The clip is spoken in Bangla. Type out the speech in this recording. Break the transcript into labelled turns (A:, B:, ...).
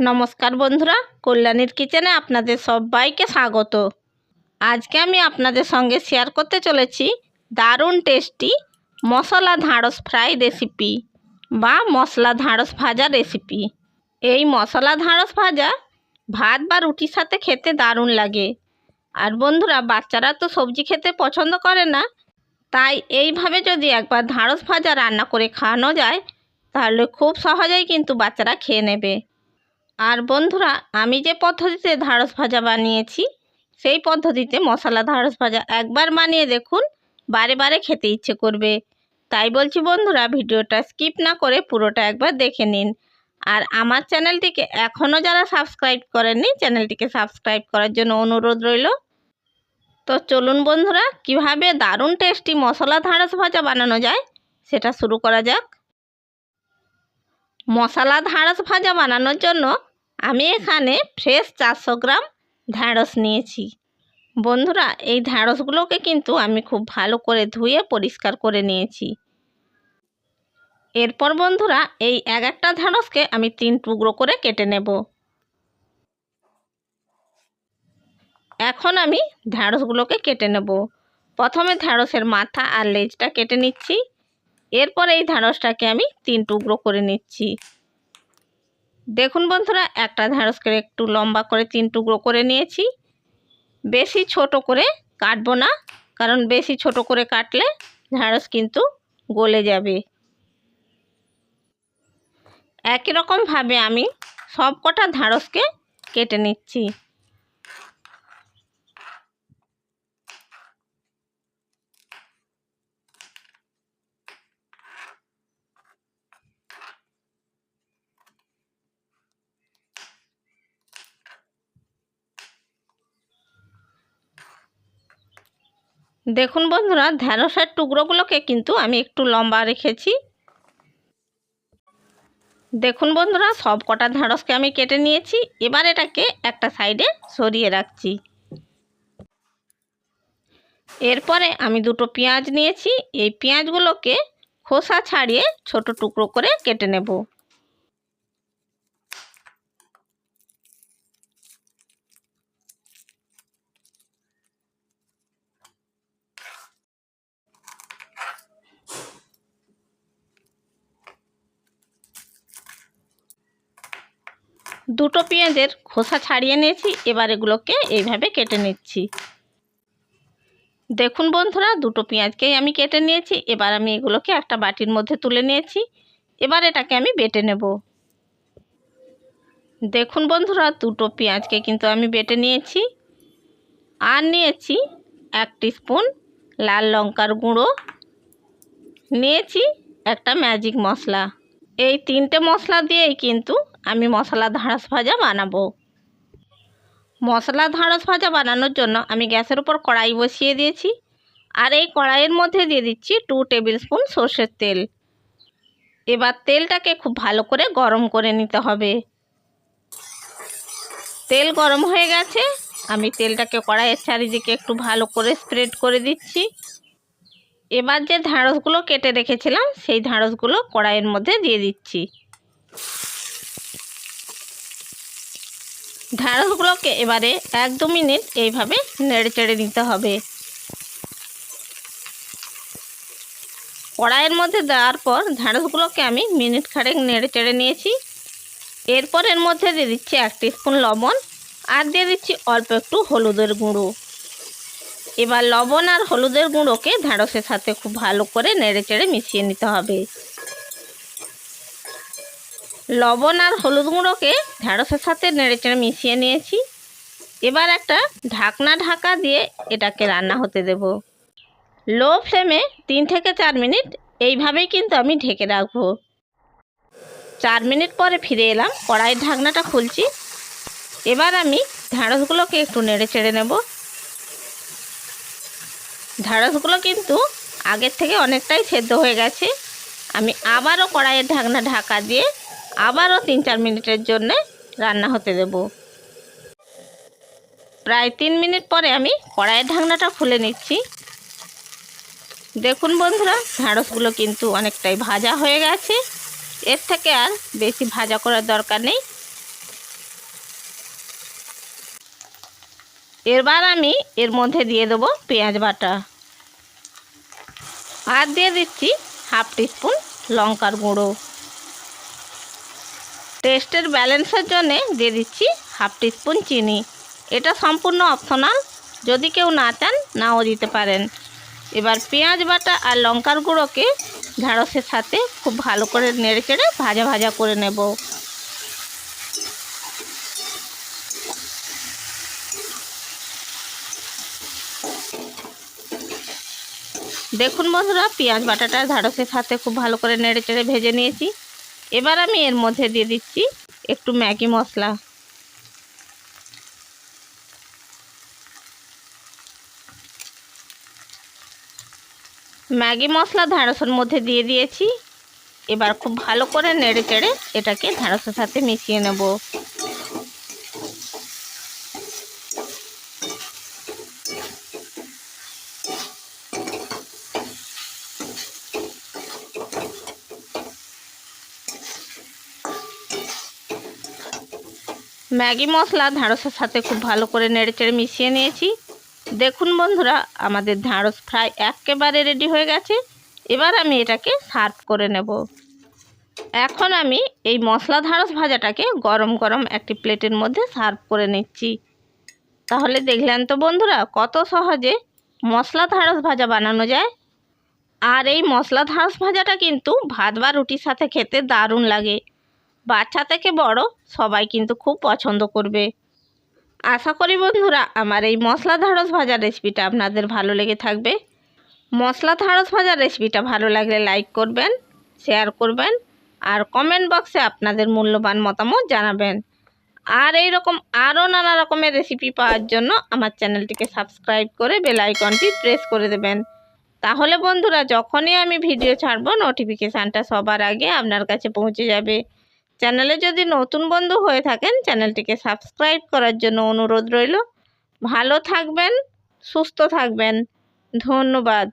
A: নমস্কার বন্ধুরা, কল্যাণীর কিচেনে আপনাদের সবাইকে স্বাগত। আজকে আমি আপনাদের সঙ্গে শেয়ার করতে চলেছি দারুণ টেস্টি মশলা ঢাঁড়স ফ্রাই রেসিপি বা মশলা ঢাঁড়স ভাজা রেসিপি এই মশলা ঢাঁড়স ভাজা ভাত বা রুটির সাথে খেতে দারুণ লাগে। আর বন্ধুরা, বাচ্চারা তো সবজি খেতে পছন্দ করে না, তাই এইভাবে যদি একবার ঢাঁড়স ভাজা রান্না করে খাওয়ানো যায়, তাহলে খুব সহজেই কিন্তু বাচ্চারা খেয়ে নেবে। আর বন্ধুরা, আমি যে পদ্ধতিতে ঢাঁড়স ভাজা বানিয়েছি, সেই পদ্ধতিতে মশলা ঢাঁড়স ভাজা একবার বানিয়ে দেখুন, বারে বারে খেতে ইচ্ছে করবে। তাই বলছি বন্ধুরা, ভিডিওটা স্কিপ না করে পুরোটা একবার দেখে নিন। আর আমার চ্যানেলটিকে এখনও যারা সাবস্ক্রাইব করেননি, চ্যানেলটিকে সাবস্ক্রাইব করার জন্য অনুরোধ রইল। তো চলুন বন্ধুরা, কীভাবে দারুণ টেস্টি মশলা ঢাঁড়স ভাজা বানানো যায়, সেটা শুরু করা যাক। মশলা ঢাঁড়স ভাজা বানানোর জন্য আমি এখানে ফ্রেশ চারশো গ্রাম ঢ্যাঁড়স নিয়েছি। বন্ধুরা, এই ঢ্যাঁড়সগুলোকে কিন্তু আমি খুব ভালো করে ধুয়ে পরিষ্কার করে নিয়েছি। এরপর বন্ধুরা, এই এক একটা ঢ্যাঁড়সকে আমি তিন টুকরো করে কেটে নেব। এখন আমি ঢ্যাঁড়সগুলোকে কেটে নেব। প্রথমে ঢ্যাঁড়সের মাথা আর লেজটা কেটে নিচ্ছি। এরপর এই ঢ্যাঁড়সটাকে আমি তিন টুকরো করে নিচ্ছি। দেখুন বন্ধুরা, একটা ঢ্যাঁড়সকে একটু লম্বা করে তিন টুকরো করে নিয়েছি। বেশি ছোট করে কাটবো না, কারণ বেশি ছোট করে কাটলে ঢ্যাঁড়স কিন্তু গলে যাবে। একই রকমভাবে আমি সব কটা কেটে নিচ্ছি। দেখুন বন্ধুরা, ঢ্যাঁড়সের টুকরোগুলোকে কিন্তু আমি একটু লম্বা রেখেছি। দেখুন বন্ধুরা সব কটা ঢ্যাঁড়সকে আমি কেটে নিয়েছি। এবার এটাকে একটা সাইডে সরিয়ে রাখছি। এরপরে আমি দুটো পেঁয়াজ নিয়েছি। এই পেঁয়াজগুলোকে খোসা ছাড়িয়ে ছোট টুকরো করে কেটে নেব। দুটো পেঁয়াজের খোসা ছাড়িয়ে নিয়েছি, এবার এগুলোকে এইভাবে কেটে নিচ্ছি। দেখুন বন্ধুরা, দুটো পেঁয়াজকেই আমি কেটে নিয়েছি, এবার আমি এগুলোকে একটা বাটির মধ্যে তুলে নিয়েছি, এবার এটাকে আমি বেটে নেব। দেখুন বন্ধুরা, দুটো পেঁয়াজকে কিন্তু আমি বেটে নিয়েছি, আর নিয়েছি এক স্পুন লাল লঙ্কার গুঁড়ো, নিয়েছি একটা ম্যাজিক মশলা। এই তিনটে মশলা দিয়েই কিন্তু আমি মশলা ঢাঁড়স ভাজা বানাবো। মশলা ঢাঁড়স ভাজা বানানোর জন্য আমি গ্যাসের উপর কড়াই বসিয়ে দিয়েছি আর এই কড়াইয়ের মধ্যে দিয়ে দিচ্ছি টু টেবিল স্পুন সর্ষের তেল। এবার তেলটাকে খুব ভালো করে গরম করে নিতে হবে। তেল গরম হয়ে গেছে, আমি তেলটাকে কড়াইয়ের চারিদিকে একটু ভালো করে স্প্রেড করে দিচ্ছি। এবার যে ঢাঁড়সগুলো কেটে রেখেছিলাম, সেই ঢাঁড়সগুলো কড়াইয়ের মধ্যে দিয়ে দিচ্ছি। ঢ্যাঁড়সগুলোকে এবারে এক দু মিনিট এইভাবে নেড়ে চেড়ে নিতে হবে। কড়াইয়ের মধ্যে দেওয়ার পর ঢ্যাঁড়সগুলোকে আমি মিনিট খাড়েক নেড়ে চেড়ে নিয়েছি। এরপর এর মধ্যে দিয়ে দিচ্ছি এক স্পুন লবণ আর দিয়ে দিচ্ছি অল্প একটু হলুদের গুঁড়ো। এবার লবণ আর হলুদের গুঁড়োকে ঢ্যাঁড়সের সাথে খুব ভালো করে নেড়ে চেড়ে মিশিয়ে নিতে হবে। লবণ আর হলুদ গুঁড়োকে ঢ্যাঁড়সের সাথে নেড়ে চেড়ে মিশিয়ে নিয়েছি। এবার একটা ঢাকনা ঢাকা দিয়ে এটাকে রান্না হতে দেব। লো ফ্লেমে তিন থেকে চার মিনিট এইভাবেই কিন্তু আমি ঢেকে রাখব। চার মিনিট পরে ফিরে এলাম, কড়াইয়ের ঢাকনাটা খুলছি। এবার আমি ঢ্যাঁড়সগুলোকে একটু নেড়ে চেড়ে নেব। ঢ্যাঁড়সগুলো কিন্তু আগের থেকে অনেকটাই সেদ্ধ হয়ে গেছে। আমি আবারও কড়াইয়ের ঢাকনা ঢাকা দিয়ে আবারও তিন চার মিনিটের জন্যে রান্না হতে দেব। প্রায় তিন মিনিট পরে আমি কড়াইয়ের ঢাকনাটা খুলে নিচ্ছি। দেখুন বন্ধুরা ঢ্যাঁড়সগুলো কিন্তু অনেকটাই ভাজা হয়ে গেছে। এর থেকে আর বেশি ভাজা করার দরকার নেই। এবার আমি এর মধ্যে দিয়ে দেবো পেঁয়াজ বাটা। আর দিয়ে দিচ্ছি হাফ টিস্পুন লঙ্কার গুঁড়ো। টেস্টের ব্যালেন্সের জন্যে দিয়ে দিচ্ছি হাফ টিস্পুন চিনি। এটা সম্পূর্ণ অপশনাল। যদি কেউ না চান, নাও দিতে পারেন। এবার পেঁয়াজ বাটা আর লঙ্কার গুঁড়োকে ঢ্যাঁড়সের সাথে খুব ভালো করে নেড়ে চেড়ে ভাজা ভাজা করে নেব। দেখুন বন্ধুরা, পেঁয়াজ বাটাটা ঢ্যাঁড়সের সাথে খুব ভালো করে নেড়ে চেড়ে ভেজে নিয়েছি। এবার আমি এর মধ্যে দিয়ে দিচ্ছি একটু ম্যাগি মশলা। ম্যাগি মশলা ঢ্যাঁড়সের মধ্যে দিয়ে দিয়েছি। এবার খুব ভালো করে নেড়ে চেড়ে এটাকে ঢ্যাঁড়সের সাথে মিশিয়ে নেব। ম্যাগি মশলা ঢ্যাঁড়সের সাথে খুব ভালো করে নেড়ে চেড়ে মিশিয়ে নিয়েছি। দেখুন বন্ধুরা, আমাদের ঢ্যাঁড়স ফ্রাই একেবারে রেডি হয়ে গেছে। এবার আমি এটাকে সার্ভ করে নেব। এখন আমি এই মশলা ঢ্যাঁড়স ভাজাটাকে গরম গরম একটি প্লেটের মধ্যে সার্ভ করে নিচ্ছি। তাহলে দেখলেন তো বন্ধুরা, কত সহজে মশলা ঢ্যাঁড়স ভাজা বানানো যায়। আর এই মশলা ঢ্যাঁড়স ভাজাটা কিন্তু ভাত বা রুটির সাথে খেতে দারুণ লাগে। বাচ্চা থেকে বড় সবাই কিন্তু খুব পছন্দ করবে। আশা করি বন্ধুরা, আমার এই মশলা ঢ্যাঁড়স ভাজার রেসিপিটা আপনাদের ভালো লেগে থাকবে। মশলা ঢ্যাঁড়স ভাজার রেসিপিটা ভালো লাগলে লাইক করবেন শেয়ার করবেন, আর কমেন্ট বক্সে আপনাদের মূল্যবান মতামত জানাবেন। আর এই রকম আরও নানা রকমের রেসিপি পাওয়ার জন্য আমার চ্যানেলটিকে সাবস্ক্রাইব করে বেল আইকনটি প্রেস করে দেবেন। তাহলে বন্ধুরা, যখনই আমি ভিডিও ছাড়বো নোটিফিকেশানটা সবার আগে আপনার কাছে পৌঁছে যাবে। চ্যানেলে যদি নতুন বন্ধু হয়ে থাকেন, চ্যানেলটিকে সাবস্ক্রাইব করার জন্য অনুরোধ রইল। ভালো থাকবেন, সুস্থ থাকবেন। ধন্যবাদ।